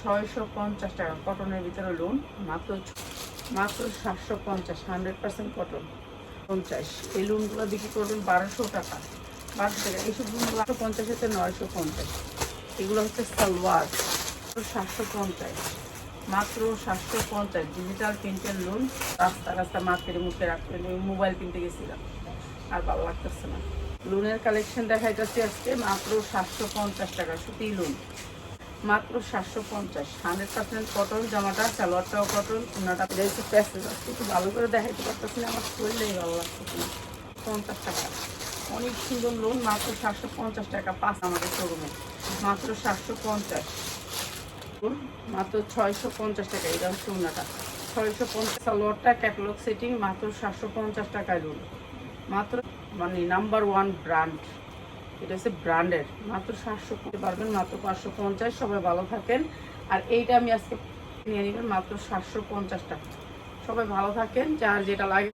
ছয়শো পঞ্চাশ টাকা। কটনের ভিতরে লোন মাত্র মাত্র সাতশো পঞ্চাশ হান্ড্রেড পার্সেন্ট কটন পঞ্চাশ। এই লোনগুলো বিক্রি করবেন বারোশো টাকা। বারোশো টাকা এইসব লোনগুলো আটশো পঞ্চাশ হচ্ছে নয়শো পঞ্চাশ। এগুলো হচ্ছে সালোয়ার সাতশো পঞ্চাশ। মাত্র সাতশো পঞ্চাশ ডিজিটাল প্রিন্টের লোন রাস্তা রাস্তা মার্কেটে মুখে রাখবেন, ওই মোবাইল কিনতে গেছিলাম। আর ভালো লাগতেছে না। লোনের কালেকশন দেখাইতেছি আজকে, মাত্র সাতশো পঞ্চাশ টাকা সুতি লোন মাত্র সাতশো পঞ্চাশ। হান্ড্রেড পার্সেন্ট কটন জামাটা, সালোয়ারটাও কটন ওনাটা হচ্ছে প্যাসেজ আজকে একটু ভালো করে দেখাইতে পারতেছি না, আমার শরীরেই ভালো লাগতেছে না। পঞ্চাশ টাকা। অনেক সুন্দর লোন মাত্র সাতশো পঞ্চাশ টাকা পাঁচ আমাদের শোরুমে মাত্র সাতশো পঞ্চাশ। মাত্র ছয়শো পঞ্চাশ টাকা এটা হচ্ছে ওনাটা ছয়শো পঞ্চাশ সালোয়ারটা ক্যাটালগ সেটিং মাত্র সাতশো পঞ্চাশ টাকায় লোন মাত্র মানে নাম্বার ওয়ান ব্র্যান্ড এটা হচ্ছে ব্র্যান্ডের। মাত্র সাতশো কিনতে পারবেন, মাত্র পাঁচশো পঞ্চাশ, সবাই ভালো থাকেন। আর এইটা আমি আজকে নিয়ে নেবেন মাত্র সাতশো পঞ্চাশ টাকা। সবাই ভালো থাকেন, যার যেটা লাগে